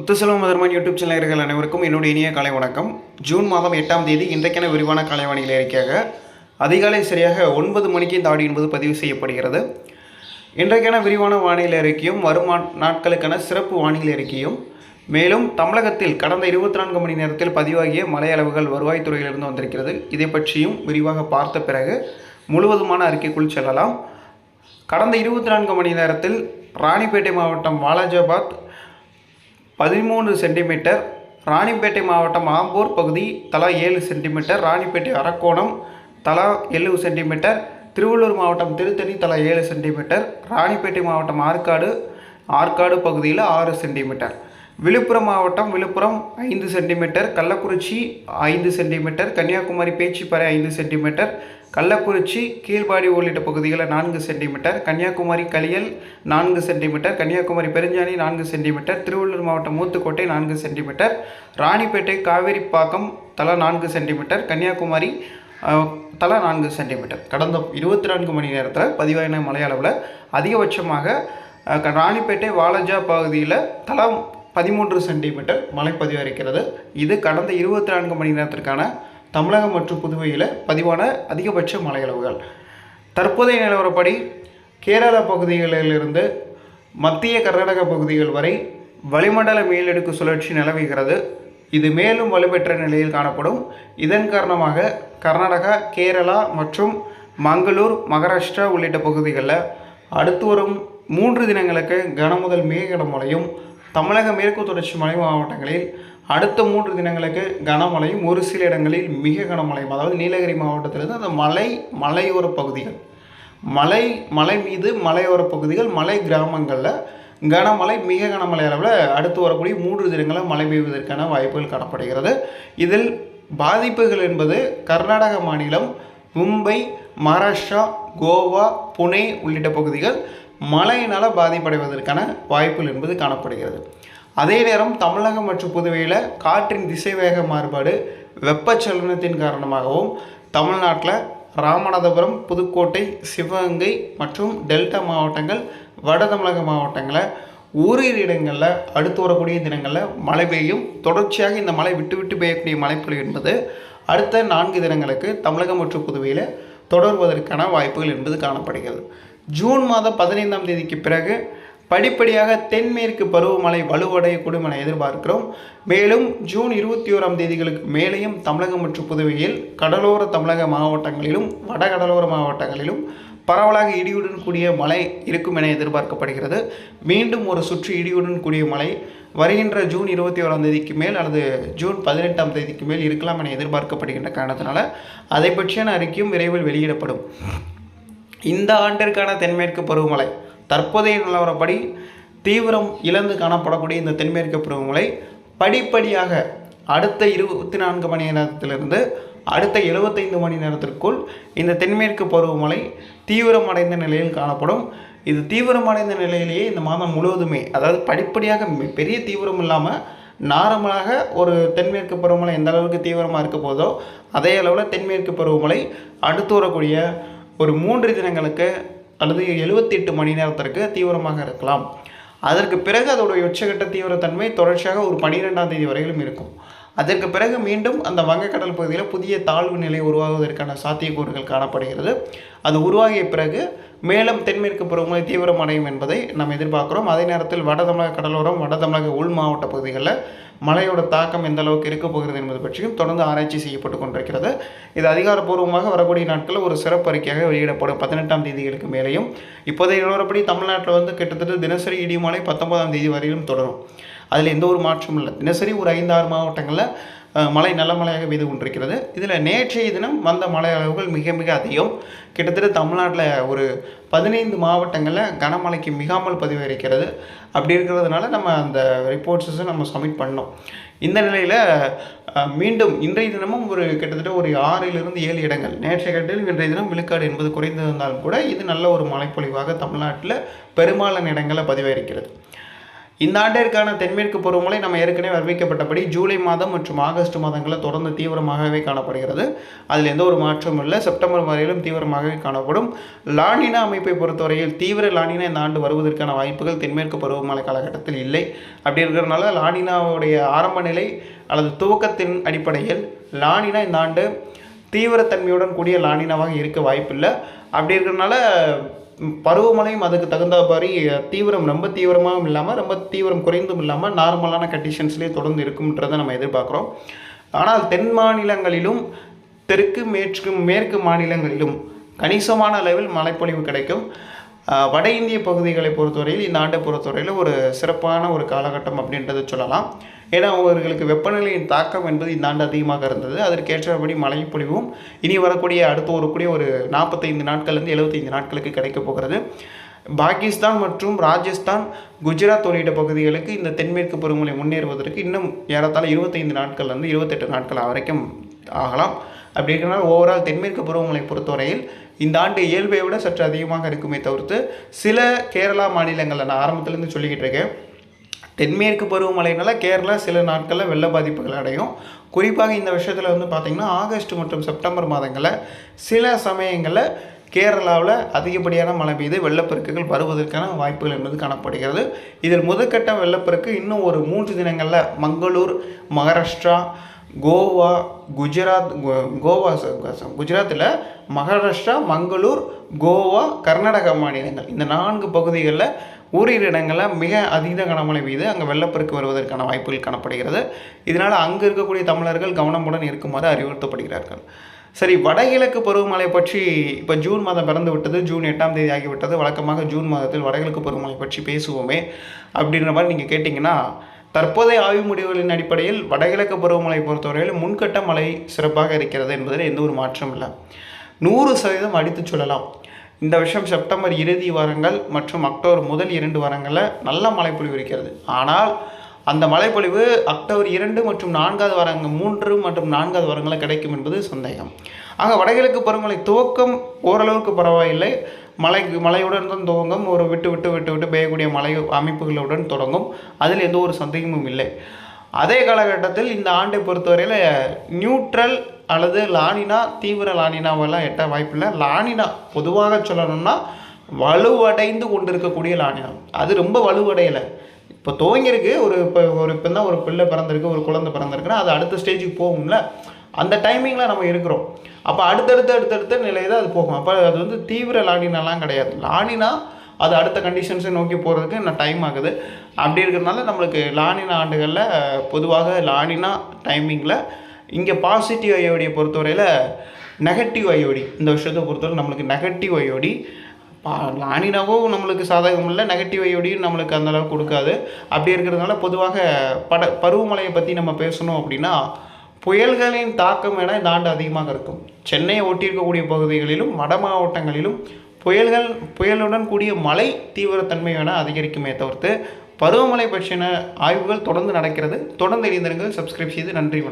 Muthuselvam மதர்மன் YouTube சேனலர்கள் அனைவருக்கும் என்னுடைய இனிய காலை வணக்கம். ஜூன் மாதம் எட்டாம் தேதி இன்றைக்கான விரிவான காலை வானிலை அறிக்கையாக அதிகாலை சரியாக ஒன்பது மணிக்கு இந்த ஆடி என்பது பதிவு செய்யப்படுகிறது. இன்றைக்கான விரிவான வானிலை அறிக்கையும் வரும் நாட்களுக்கான சிறப்பு வானிலை அறிக்கையும். மேலும் தமிழகத்தில் கடந்த இருபத்தி நான்கு மணி நேரத்தில் பதிவாகிய மலை அளவுகள் வருவாய்த்துறையிலிருந்து வந்திருக்கிறது. இதை பற்றியும் விரிவாக பார்த்த பிறகு முழுவதுமான அறிக்கைக்குள் செல்லலாம். கடந்த இருபத்தி நான்கு மணி நேரத்தில் ராணிப்பேட்டை மாவட்டம் வாலாஜாபாத் பதிமூணு சென்டிமீட்டர் ராணிப்பேட்டை மாவட்டம் ஆம்பூர் பகுதி தலா ஏழு சென்டிமீட்டர் ராணிப்பேட்டை அரக்கோணம் தலா எழுபது சென்டிமீட்டர் திருவள்ளூர் மாவட்டம் திருத்தணி தலா ஏழு சென்டிமீட்டர் ராணிப்பேட்டை மாவட்டம் ஆற்காடு ஆற்காடு பகுதியில் ஆறு சென்டிமீட்டர். விழுப்புரம் மாவட்டம் விழுப்புரம் ஐந்து சென்டிமீட்டர் கள்ளக்குறிச்சி ஐந்து சென்டிமீட்டர் கன்னியாகுமரி பேச்சிப்பாறை ஐந்து சென்டிமீட்டர் கள்ளக்குறிச்சி கீழ்பாடி உள்ளிட்ட பகுதிகளில் நான்கு சென்டிமீட்டர் கன்னியாகுமரி கலியல் நான்கு சென்டிமீட்டர் கன்னியாகுமரி பெருஞ்சாணி நான்கு சென்டிமீட்டர் திருவள்ளூர் மாவட்டம் மூத்துக்கோட்டை நான்கு சென்டிமீட்டர் ராணிப்பேட்டை காவேரிப்பாக்கம் தலா நான்கு சென்டிமீட்டர் கன்னியாகுமரி தலா நான்கு சென்டிமீட்டர். கடந்த இருபத்தி நான்கு மணி நேரத்தில் பதிவான மலையளவில் அதிகபட்சமாக க- ராணிப்பேட்டை வாலஜா பகுதியில் தலா பதிமூன்று சென்டிமீட்டர் மழை பதிவாகிறது இது கடந்த இருபத்தி நான்கு மணி நேரத்திற்கான தமிழகம் மற்றும் புதுவையில் பதிவான அதிகபட்ச மழை அளவுகள் தற்போதைய நிலவரப்படி கேரள பகுதிகளிலிருந்து மத்திய கர்நாடக பகுதிகள் வரை வளிமண்டல மேலடுக்கு சுழற்சி நிலவுகிறது. இது மேலும் வலுப்பெற்ற நிலையில் காணப்படும். இதன் காரணமாக கர்நாடகா கேரளா மற்றும் மங்களூர் மகாராஷ்டிரா உள்ளிட்ட பகுதிகளில் அடுத்து வரும் மூன்று தினங்களுக்கு கனமுதல் மிக கனமழையும் தமிழக மேற்கு தொடர்ச்சி மலை மாவட்டங்களில் அடுத்த மூன்று தினங்களுக்கு கனமழையும் ஒரு சில இடங்களில் மிக கனமழையும். அதாவது நீலகிரி மாவட்டத்திலிருந்து அந்த மலை மலையோர பகுதிகள். மலை மலை மீது மலையோர பகுதிகள் மலை கிராமங்களில் கனமழை மிக கனமழை அளவில் அடுத்து வரக்கூடிய மூன்று தினங்களில் மழை பெய்வதற்கான வாய்ப்புகள் காணப்படுகிறது. இதில் பாதிப்புகள் என்பது கர்நாடக மாநிலம் மும்பை மகாராஷ்டிரா கோவா புனே உள்ளிட்ட பகுதிகள். மழையினால் பாதிப்படைவதற்கான வாய்ப்புகள் என்பது காணப்படுகிறது. அதே நேரம் தமிழகம் மற்றும் புதுவையில் காற்றின் திசைவேக மாறுபாடு வெப்பச்சலனத்தின் காரணமாகவும் தமிழ்நாட்டில் ராமநாதபுரம் புதுக்கோட்டை சிவகங்கை மற்றும் டெல்டா மாவட்டங்கள் வட தமிழக மாவட்டங்களில் ஓரிரு இடங்களில் அடுத்து வரக்கூடிய தினங்களில் மழை பெய்யும். தொடர்ச்சியாக இந்த மழை விட்டு விட்டு பெய்யக்கூடிய மழைப்பொழிவு என்பது அடுத்த நான்கு தினங்களுக்கு தமிழகம் மற்றும் புதுவையில் தொடர்வதற்கான வாய்ப்புகள் என்பது காணப்படுகிறது. ஜூன் மாதம் பதினைந்தாம் தேதிக்கு பிறகு படிப்படியாக தென்மேற்கு பருவமழை வலுவடையக்கூடும் என எதிர்பார்க்கிறோம். மேலும் ஜூன் இருபத்தி ஓராம் தேதிகளுக்கு மேலேயும் தமிழகம் மற்றும் புதுவையில் கடலோர தமிழக மாவட்டங்களிலும் வட கடலோர மாவட்டங்களிலும் பரவலாக இடியுடன் கூடிய மழை இருக்கும் என எதிர்பார்க்கப்படுகிறது. மீண்டும் ஒரு சுற்று இடியுடன் கூடிய மழை வருகின்ற ஜூன் இருபத்தி ஓராம் தேதிக்கு மேல் அல்லது ஜூன் பதினெட்டாம் தேதிக்கு மேல் இருக்கலாம் என எதிர்பார்க்கப்படுகின்ற காரணத்தினால அதை பற்றியான அறிக்கையும் விரைவில் வெளியிடப்படும். இந்த ஆண்டிற்கான தென்மேற்கு பருவமழை. தற்போதைய நிலவரப்படி தீவிரம் இழந்து காணப்படக்கூடிய இந்த தென்மேற்கு பருவமழை படிப்படியாக அடுத்த இருபத்தி நான்கு மணி நேரத்திலிருந்து அடுத்த எழுபத்தைந்து மணி நேரத்திற்குள் இந்த தென்மேற்கு பருவமழை தீவிரமடைந்த நிலையில் காணப்படும். இது தீவிரமடைந்த நிலையிலேயே இந்த மாதம் முழுவதுமே அதாவது படிப்படியாக மி- பெரிய தீவிரம் இல்லாமல் நார்மலாக ஒரு தென்மேற்கு பருவமழை எந்த அளவுக்கு தீவிரமாக இருக்க போதோ அதே அளவில் தென்மேற்கு பருவமழை அடுத்து வரக்கூடிய ஒரு மூன்று தினங்களுக்கு அல்லது எழுபத்தி எட்டு மணி நேரத்திற்கு தீவிரமாக இருக்கலாம். அதற்கு பிறகு அதோடைய உச்சகட்ட தீவிரத்தன்மை தொடர்ச்சியாக ஒரு பனிரெண்டாம் தேதி வரையிலும் இருக்கும். அதற்கு பிறகு மீண்டும் அந்த வங்கக்கடல் பகுதியில் புதிய தாழ்வு நிலை உருவாகுவதற்கான சாத்தியக்கூறுகள் காணப்படுகிறது. அது உருவாகிய பிறகு மேலும் தென்மேற்கு பருவமழை தீவிரமடையும் என்பதை நாம் எதிர்பார்க்குறோம். அதே நேரத்தில் வட தமிழக கடலோரம் வட தமிழக உள் மாவட்ட பகுதிகளில் மழையோட தாக்கம் எந்த அளவுக்கு இருக்க போகிறது என்பது பற்றியும் தொடர்ந்து ஆராய்ச்சி செய்யப்பட்டு கொண்டிருக்கிறது. இது அதிகாரப்பூர்வமாக வரக்கூடிய நாட்களில் ஒரு சிறப்பு அறிக்கையாக வெளியிடப்படும். பதினெட்டாம் தேதிகளுக்கு மேலேயும் இப்போதைய நிலவரப்படி தமிழ்நாட்டில் வந்து கிட்டத்தட்ட தினசரி இடிமலை பத்தொன்பதாம் தேதி வரையிலும் தொடரும். அதில் எந்த ஒரு மாற்றமும் இல்லை. தினசரி ஒரு ஐந்து ஆறு மாவட்டங்களில் மழை நல்ல மழையாக பெய்து கொண்டிருக்கிறது. இதில் நேற்றைய தினம் வந்த மழை அளவுகள் மிக மிக அதிகம். கிட்டத்தட்ட தமிழ்நாட்டில் ஒரு பதினைந்து மாவட்டங்களில் கனமழைக்கு மிகாமல் பதிவாயிருக்கிறது அப்படி இருக்கிறதுனால நம்ம அந்த ரிப்போர்ட்ஸஸை நம்ம சப்மிட் பண்ணோம். இந்த நிலையில் மீண்டும் இன்றைய தினமும் ஒரு கிட்டத்தட்ட ஒரு ஆறிலிருந்து ஏழு இடங்கள். நேற்றைய கட்டில் இன்றைய தினம் விழுக்காடு என்பது குறைந்திருந்தாலும் கூட இது நல்ல ஒரு மழைப்பொழிவாக தமிழ்நாட்டில் பெரும்பாலான இடங்களில் பதிவாயிருக்கிறது இந்த ஆண்டிற்கான தென்மேற்கு பருவமழை நம்ம ஏற்கனவே அறிவிக்கப்பட்டபடி ஜூலை மாதம் மற்றும் ஆகஸ்ட் மாதங்களில் தொடர்ந்து தீவிரமாகவே காணப்படுகிறது. அதில் எந்த ஒரு மாற்றமும் இல்லை. செப்டம்பர் வரையிலும் தீவிரமாகவே காணப்படும். லானினா அமைப்பை பொறுத்தவரையில் தீவிர லானினா இந்த ஆண்டு வருவதற்கான வாய்ப்புகள் தென்மேற்கு பருவமழை காலகட்டத்தில் இல்லை. அப்படி இருக்கிறதுனால லானினாவுடைய ஆரம்ப நிலை அல்லது துவக்கத்தின் அடிப்படையில் லானினா இந்த ஆண்டு தீவிரத்தன்மையுடன் கூடிய லானினாவாக இருக்க வாய்ப்பில்லை. அப்படி இருக்கிறதுனால பருவமழையும் அதுக்கு தகுந்த மாதிரி தீவிரம் ரொம்ப தீவிரமாகவும் இல்லாமல் ரொம்ப தீவிரம் குறைந்தும் இல்லாமல் நார்மலான கண்டிஷன்ஸ்லேயே தொடர்ந்து இருக்கும்ன்றதை நம்ம எதிர்பார்க்குறோம். ஆனால் தென் மாநிலங்களிலும் தெற்கு மேற்கு மேற்கு மாநிலங்களிலும் கணிசமான அளவில் மழைப்பொழிவு கிடைக்கும். வட இந்திய பகுதிகளை பொறுத்தவரையில் இந்த ஆண்டை பொறுத்தவரையில் ஒரு சிறப்பான ஒரு காலகட்டம் அப்படின்றத சொல்லலாம். ஏன்னா அவர்களுக்கு வெப்பநிலையின் தாக்கம் என்பது இந்த ஆண்டு அதிகமாக இருந்தது. அதற்கேற்றபடி மழைப்பொழிவும் இனி வரக்கூடிய அடுத்து கூடிய ஒரு நாற்பத்தைந்து நாட்கள்லேருந்து எழுபத்தைந்து நாட்களுக்கு கிடைக்கப் போகிறது. பாகிஸ்தான் மற்றும் ராஜஸ்தான் குஜராத் உள்ளிட்ட பகுதிகளுக்கு இந்த தென்மேற்கு பருவமழை முன்னேறுவதற்கு இன்னும் ஏறத்தாழ இருபத்தைந்து நாட்கள்லேருந்து இருபத்தெட்டு நாட்கள் வரைக்கும் ஆகலாம். அப்படி இருக்கிறனால ஓவரால் தென்மேற்கு பருவமழை பொறுத்தவரையில் இந்த ஆண்டு இயல்பை விட சற்று அதிகமாக இருக்குமே தவிர்த்து சில கேரளா மாநிலங்களில் நான் ஆரம்பத்துலேருந்து சொல்லிக்கிட்டு இருக்கேன். தென்மேற்கு பருவமழையினால் கேரளா சில நாட்களில் வெள்ள பாதிப்புகள் அடையும். குறிப்பாக இந்த விஷயத்தில் வந்து பார்த்திங்கன்னா ஆகஸ்ட் மற்றும் செப்டம்பர் மாதங்களில் சில சமயங்களில் கேரளாவில் அதிகப்படியான மழை பெய்து வெள்ளப்பெருக்குகள் வருவதற்கான வாய்ப்புகள் என்பது காணப்படுகிறது. இதில் முதற்கட்ட வெள்ளப்பெருக்கு இன்னும் ஒரு மூன்று தினங்களில் மங்களூர் மகாராஷ்டிரா கோவா குஜராத் கோ- கோவா ச- குஜராத்தில் மகாராஷ்டிரா மங்களூர் கோவா கர்நாடகா மாநிலங்கள். இந்த நான்கு பகுதிகளில் ஓரிரு இடங்களில் மிக அதீத கனமழை பெய்து அங்கே வெள்ளப்பெருக்கு வருவதற்கான வாய்ப்புகள் காணப்படுகிறது. இதனால் அங்கே இருக்கக்கூடிய தமிழர்கள் கவனமுடன் இருக்குமாறு அறிவுறுத்தப்படுகிறார்கள். சரி வடகிழக்கு பருவமழை பற்றி இப்போ ஜூன் மாதம் பிறந்து விட்டது ஜூன் எட்டாம் தேதி ஆகிவிட்டது வழக்கமாக ஜூன் மாதத்தில் வடகிழக்கு பருவமழை பற்றி பேசுவோமே. அப்படின்ற மாதிரி நீங்கள் கேட்டிங்கன்னா தற்போதைய ஆய்வு முடிவுகளின் அடிப்படையில் வடகிழக்கு பருவமழை பொறுத்தவரையில் முன்கட்ட மழை சிறப்பாக இருக்கிறது என்பதில் எந்த ஒரு மாற்றமும் இல்லை. நூறு சதவீதம் அடித்து சொல்லலாம். இந்த வருஷம் செப்டம்பர் இறுதி வாரங்கள் மற்றும் அக்டோபர் முதல் இரண்டு வாரங்களில் நல்ல மழைப்பொழிவு இருக்கிறது. ஆனால் அந்த மழைப்பொழிவு அக்டோபர் இரண்டு மற்றும் நான்காவது வாரங்கள் மூன்று மற்றும் நான்காவது வாரங்களில் கிடைக்கும் என்பது சந்தேகம். ஆக வடகிழக்கு பருவமழை துவக்கம் ஓரளவுக்கு பரவாயில்லை. மழை மழையுடன் தான் துவங்கும். ஒரு விட்டு விட்டு விட்டு விட்டு பெய்யக்கூடிய மழை அமைப்புகளுடன் தொடங்கும். அதில் எந்த ஒரு சந்தேகமும் இல்லை. அதே காலகட்டத்தில் இந்த ஆண்டை பொறுத்தவரையில் நியூட்ரல் அல்லது லானினா தீவிர லானினாவெல்லாம் எட்ட வாய்ப்பில்லை. லானினா பொதுவாக சொல்லணும்னா வலுவடைந்து கொண்டிருக்கக்கூடிய லானினா. அது ரொம்ப வலுவடையலை. இப்போ துவங்கியிருக்கு ஒரு இப்போ ஒரு இப்போ தான் ஒரு பிள்ளை பிறந்திருக்கு ஒரு குழந்தை பிறந்திருக்குன்னா அது அடுத்த ஸ்டேஜுக்கு போகும்ல. அந்த டைமிங்கில் நம்ம இருக்கிறோம். அப்போ அடுத்தடுத்து அடுத்தடுத்த நிலை தான் அது போகும். அப்போ அது வந்து தீவிர லானினாலாம் கிடையாது. லானினா அது அடுத்த கண்டிஷன்ஸை நோக்கி போகிறதுக்கு இன்னும் டைம் ஆகுது. அப்படி இருக்கிறதுனால நம்மளுக்கு லானினா ஆண்டுகளில் பொதுவாக லானினா டைமிங்கில் இங்கே பாசிட்டிவ் ஐயோடியை பொறுத்தவரையில் நெகட்டிவ் ஐயோடி இந்த விஷயத்தை பொறுத்தவரை நம்மளுக்கு நெகட்டிவ் ஐயோடி லானினாவும் நம்மளுக்கு சாதகம் இல்லை நெகட்டிவ் ஐயோடியும் நம்மளுக்கு அந்த அளவுக்கு கொடுக்காது. அப்படி இருக்கிறதுனால பொதுவாக பட பருவமழையை பற்றி நம்ம பேசணும் அப்படின்னா புயல்களின் தாக்கம் என இந்த ஆண்டு அதிகமாக இருக்கும். சென்னையை ஒட்டியிருக்கக்கூடிய பகுதிகளிலும் வட மாவட்டங்களிலும் புயல்கள் புயலுடன் கூடிய மழை தீவிரத்தன்மை என அதிகரிக்குமே தவிர்த்து பருவமழை பற்றின ஆய்வுகள் தொடர்ந்து நடக்கிறது. தொடர்ந்து இணைந்திருங்கள். சப்ஸ்கிரைப் செய்து நன்றி வணக்கம்.